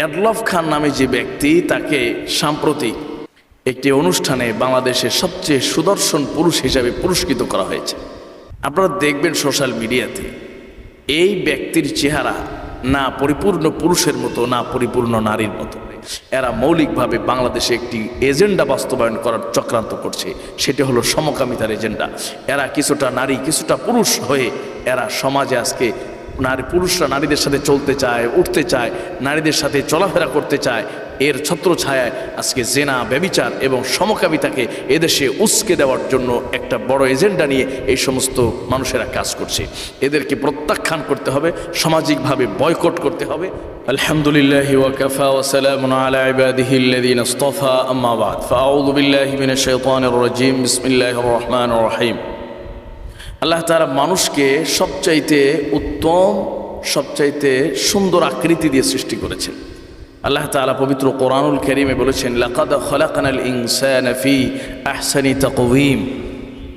ইয়াদলফ খান নামে যে ব্যক্তি, তাকে সাম্প্রতিক একটি অনুষ্ঠানে বাংলাদেশের সবচেয়ে সুদর্শন পুরুষ হিসাবে পুরস্কৃত করা হয়েছে। আপনারা দেখবেন সোশ্যাল মিডিয়াতে, এই ব্যক্তির চেহারা না পরিপূর্ণ পুরুষের মতো, না পরিপূর্ণ নারীর মতো। এরা মৌলিকভাবে বাংলাদেশে একটি এজেন্ডা বাস্তবায়ন করার চক্রান্ত করছে। সেটা হলো সমকামিতার এজেন্ডা। এরা কিছুটা নারী, কিছুটা পুরুষ হয়ে এরা সমাজে আজকে নারী পুরুষরা নারীদের সাথে চলতে চায়, উঠতে চায়, নারীদের সাথে চলাফেরা করতে চায়, এর ছত্র ছায়ায় আজকে জেনা, ব্যবিচার এবং সমকামিতাকে এদেশে উস্কে দেওয়ার জন্য একটা বড় এজেন্ডা নিয়ে এই সমস্ত মানুষেরা কাজ করছে। এদেরকে প্রত্যাখ্যান করতে হবে, সামাজিকভাবে বয়কট করতে হবে। আলহামদুলিল্লাহ ওয়াকাফা আল্লাহ তারা মানুষকে সবচাইতে উত্তম, সবচাইতে সুন্দর আকৃতি দিয়ে সৃষ্টি করেছেন। আল্লাহ তাআলা পবিত্র কোরআনুল করিমে বলেছেন, লাকাদ খলাকানাল ইনসানা ফি আহসানি তাকওয়িম।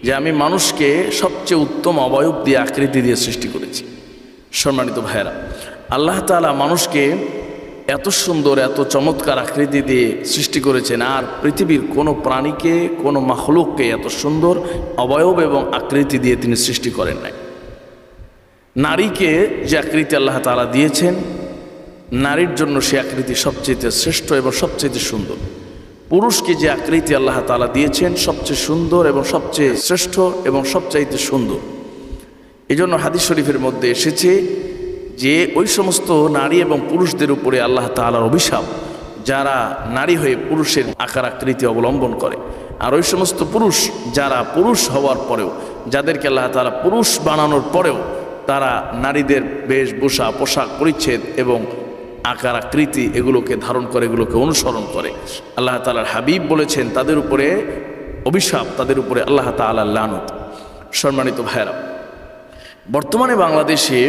যে আমি মানুষকে সবচেয়ে উত্তম অবয়ব দিয়ে আকৃতি দিয়ে সৃষ্টি করেছি। সম্মানিত ভাইয়েরা, আল্লাহ তালা মানুষকে এত সুন্দর, এত চমৎকার আকৃতি দিয়ে সৃষ্টি করেছেন। আর পৃথিবীর কোনো প্রাণীকে, কোনো মাখলুককে এত সুন্দর, অবয়ব এবং আকৃতি দিয়ে তিনি সৃষ্টি করেন নাই। নারীকে যে আকৃতি আল্লাহ তালা দিয়েছেন, নারীর জন্য সে আকৃতি সবচেয়ে শ্রেষ্ঠ এবং সবচেয়ে সুন্দর। পুরুষকে যে আকৃতি আল্লাহ তালা দিয়েছেন, সবচেয়ে সুন্দর এবং সবচেয়ে শ্রেষ্ঠ এবং সবচাইতে সুন্দর। এই জন্য হাদিস শরীফের মধ্যে এসেছে যে ওই সমস্ত নারী এবং পুরুষদের উপরে আল্লাহ তাআলার অভিশাপ, যারা নারী হয়ে পুরুষের আকার আকৃতি অবলম্বন করে, আর ওই সমস্ত পুরুষ যারা পুরুষ হওয়ার পরেও, যাদেরকে আল্লাহ তাআলা পুরুষ বানানোর পরেও, তারা নারীদের বেশভূষা পোশাক পরিচ্ছেদ এবং আকার আকৃতি এগুলোকে ধারণ করে, এগুলোকে অনুসরণ করে। আল্লাহ তাআলার হাবিব বলেছেন, তাদের উপরে অভিশাপ, তাদের উপরে আল্লাহ তাআলার লানত। সম্মানিত ভাইরা বর্তমানে বাংলাদেশে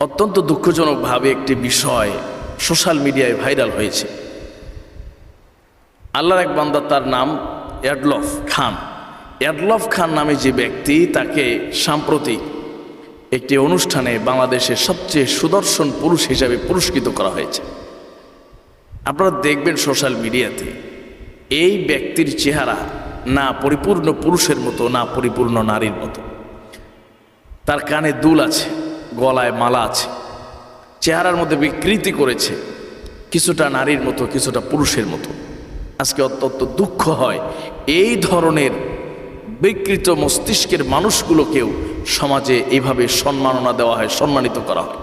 অত্যন্ত দুঃখজনকভাবে একটি বিষয় সোশ্যাল মিডিয়ায় ভাইরাল হয়েছে। আল্লাহর এক বান্দা তার নাম অ্যাডলফ খান। অ্যাডলফ খান নামে যে ব্যক্তি, তাকে সাম্প্রতিক একটি অনুষ্ঠানে বাংলাদেশের সবচেয়ে সুদর্শন পুরুষ হিসাবে পুরস্কৃত করা হয়েছে। আপনারা দেখবেন সোশ্যাল মিডিয়াতে, এই ব্যক্তির চেহারা না পরিপূর্ণ পুরুষের মতো, না পরিপূর্ণ নারীর মতো। তার কানে দুল আছে। গলায় মালা আছে, চেহারার মধ্যে বিকৃতি করেছে, কিছুটা নারীর মতো, কিছুটা পুরুষের মতো। আজকে অত্যন্ত দুঃখ হয় এই ধরনের বিকৃত মস্তিষ্কের মানুষগুলোকেও সমাজে এইভাবে সম্মাননা দেওয়া হয়, সম্মানিত করা হয়।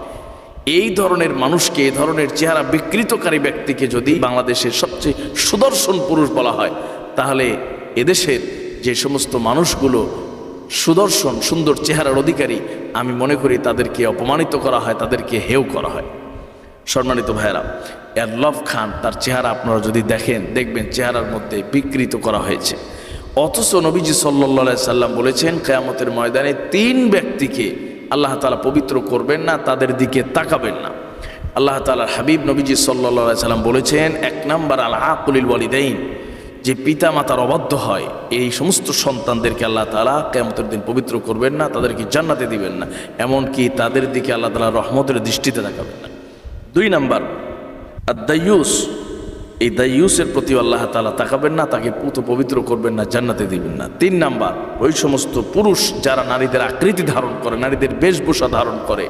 এই ধরনের মানুষকে, এই ধরনের চেহারা বিকৃতকারী ব্যক্তিকে যদি বাংলাদেশের সবচেয়ে সুদর্শন পুরুষ বলা হয়, তাহলে এদেশের যে সমস্ত মানুষগুলো সুদর্শন, সুন্দর চেহারার অধিকারী, আমি মনে করি তাদেরকে অপমানিত করা হয়, তাদেরকে হেও করা হয়। সম্মানিত ভাইয়েরা অ্যাডলফ খান, তার চেহারা আপনারা যদি দেখেন, দেখবেন চেহারার মধ্যে বিকৃত করা হয়েছে। অথচ নবীজি সাল্লা সাল্লাম বলেছেন, কেয়ামতের ময়দানে তিন ব্যক্তিকে আল্লাহ তালা পবিত্র করবেন না, তাদের দিকে তাকাবেন না। আল্লাহ তালার হাবিব নবীজি সাল্লা সাল্লাম বলেছেন, এক নাম্বার আল আকুলিল ওয়ালিদাইন যে পিতা মাতার অবাধ্য হয়, এই সমস্ত সন্তানদেরকে আল্লাহ তালা কেমতের দিন পবিত্র করবেন না, তাদেরকে জান্নাতে দিবেন না, এমনকি তাদের দিকে আল্লাহ তালা রহমতের দৃষ্টিতে তাকাবেন না। দুই নাম্বার আর দায়ুস এই দায়ুসের প্রতি আল্লাহ তালা তাকাবেন না, তাকে পুত পবিত্র করবেন না, জান্নাতে দিবেন না। তিন নাম্বার, ওই সমস্ত পুরুষ যারা নারীদের আকৃতি ধারণ করে, নারীদের বেশভূষা ধারণ করে,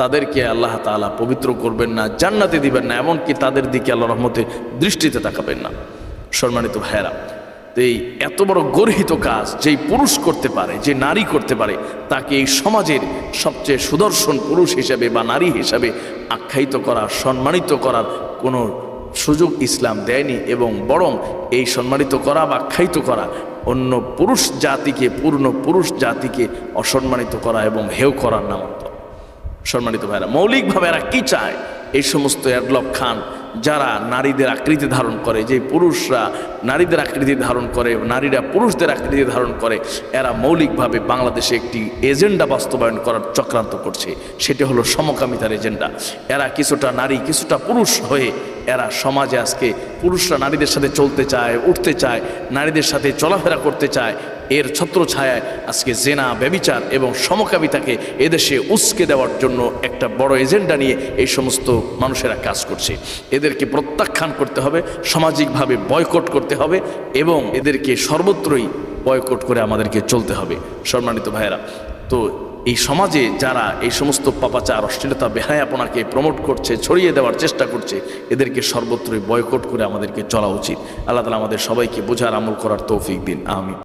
তাদেরকে আল্লাহ তালা পবিত্র করবেন না, জান্নাতে দিবেন না, এমনকি তাদের দিকে আল্লাহ রহমতে দৃষ্টিতে তাকাবেন না। সম্মানিত ভাইয়েরা তো এই এত বড় গর্হিত কাজ যেই পুরুষ করতে পারে, যে নারী করতে পারে, তাকে এই সমাজের সবচেয়ে সুদর্শন পুরুষ হিসাবে বা নারী হিসাবে আখ্যায়িত করা সম্মানিত করার কোনো সুযোগ ইসলাম দেয়নি এবং বরং এই সম্মানিত করা বা আখ্যায়িত করা অন্য পুরুষ জাতিকে, পূর্ণ পুরুষ জাতিকে অসম্মানিত করা এবং হেউ করার নামান্তর সম্মানিত ভাইরা মৌলিকভাবে এরা কি চায়? এই সমস্ত অ্যাডলক খান যারা নারীদের আকৃতি ধারণ করে যে পুরুষরা নারীদের আকৃতি ধারণ করে, নারীরা পুরুষদের আকৃতি ধারণ করে, এরা মৌলিকভাবে বাংলাদেশে একটি এজেন্ডা বাস্তবায়ন করার চক্রান্ত করছে। সেটা হলো সমকামিতার এজেন্ডা। এরা কিছুটা নারী, কিছুটা পুরুষ হয়ে এরা সমাজে আজকে পুরুষরা নারীদের সাথে চলতে চায়, উঠতে চায়, নারীদের সাথে চলাফেরা করতে চায় এর ছত্র ছায়ায় আজকে জেনা, ব্যবিচার এবং সমকামিতাকে এদেশে উস্কে দেওয়ার জন্য একটা বড় এজেন্ডা নিয়ে এই সমস্ত মানুষেরা কাজ করছে। এদেরকে প্রত্যাখ্যান করতে হবে, সামাজিকভাবে বয়কট করতে হবে এবং এদেরকে সর্বত্রই বয়কট করে আমাদেরকে চলতে হবে। সম্মানিত ভাইয়েরা, তো এই সমাজে যারা এই সমস্ত পাপাচার, অশ্লীলতা, বেহায়াপনাকে প্রমোট করছে, ছড়িয়ে দেওয়ার চেষ্টা করছে, এদেরকে সর্বত্রই বয়কট করে আমাদেরকে চলা উচিত। আল্লাহ তালা আমাদের সবাইকে বোঝার আমল করার তৌফিক দিন। আমি